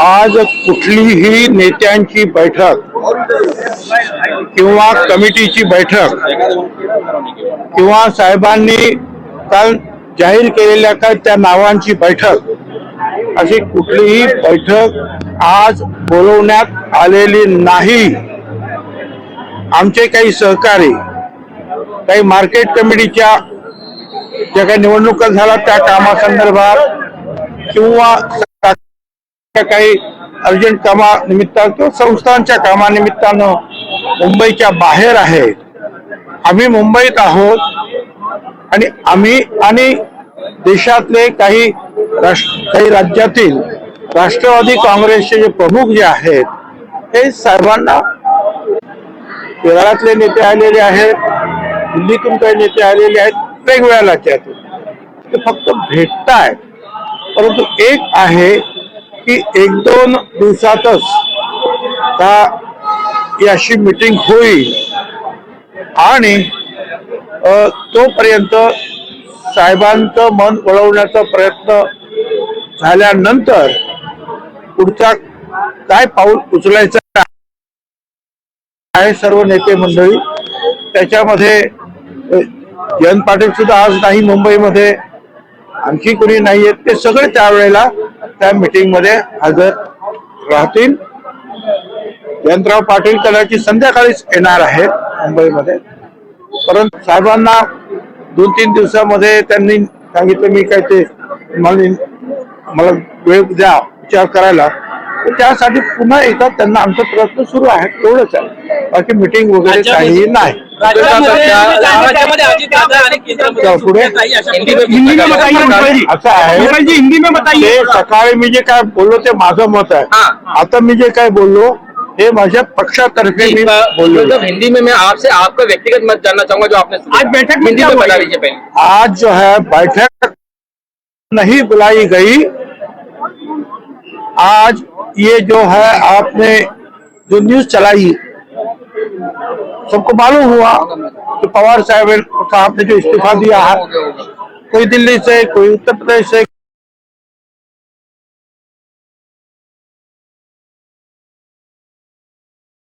आज कुठलीही नेत्यांची बैठक किंवा कमिटीची बैठक किंवा साहेबांनी काल जाहीर केलेल्या काय त्या नावांची बैठक अशी कुठलीही बैठक आज बोलवण्यात आलेली नाही. आमचे काही सहकारी काही मार्केट कमिटीच्या ज्या काही निवडणुका झाल्या त्या कामासंदर्भात किंवा काही अर्जंट कामानिमित्त किंवा संस्थांच्या कामानिमित्तानं मुंबईच्या बाहेर आहेत आम्ही मुंबईत आहोत आणि आम्ही आणि देशातले काही राष्ट्र काही राज्यातील राष्ट्रवादी काँग्रेसचे जे प्रमुख जे आहेत हे साहेबांना केरळातले नेते आलेले आहेत दिल्लीतून काही नेते आलेले आहेत वेगवेगळ्या राज्यातून. ते फक्त भेटताय परंतु एक आहे की एक दोन दिवसातच का ही अशी मिटिंग होईल. आणि तोपर्यंत साहेबांचं मन वळवण्याचा प्रयत्न झाल्यानंतर पुढचा काय पाऊल उचलायचं आहे सर्व नेते मंडळी त्याच्यामध्ये जयंत पाटील सुद्धा आज नाही मुंबईमध्ये आणखी कोणी नाही आहेत ते सगळे त्यावेळेला त्या मीटिंगमध्ये हजर राहतील. जयंतराव पाटील कदाचित संध्याकाळीच येणार आहेत मुंबईमध्ये. परंतु साहेबांना दोन तीन दिवसामध्ये त्यांनी सांगितलं मी काय ते मला मला वेळ द्या विचार करायला. तर त्यासाठी पुन्हा एकदा त्यांना आमचा प्रयत्न सुरू आहे तेवढंच आहे. बाकी मिटिंग वगैरे काही नाही। असं आहे. ते सकाळी मी जे काय बोललो ते माझं मत आहे. हा. आता मी जे काय बोललो हे माझ्या पक्षातर्फे मी बोललो. मतलब हिंदी में मैं आपसे आपका व्यक्तिगत मत जानना चाहूँगा जो आपने आज बैठक हिंदी में बता दीजिए पहले। आज जो है बैठक नहीं बुलाई गई। आज ये जो है आपने जो न्यूज़ चलाई सबको मालूम हुआ कि पवार साहब साहब ने जो इस्तीफा दिया है कोई दिल्ली से कोई उत्तर प्रदेश से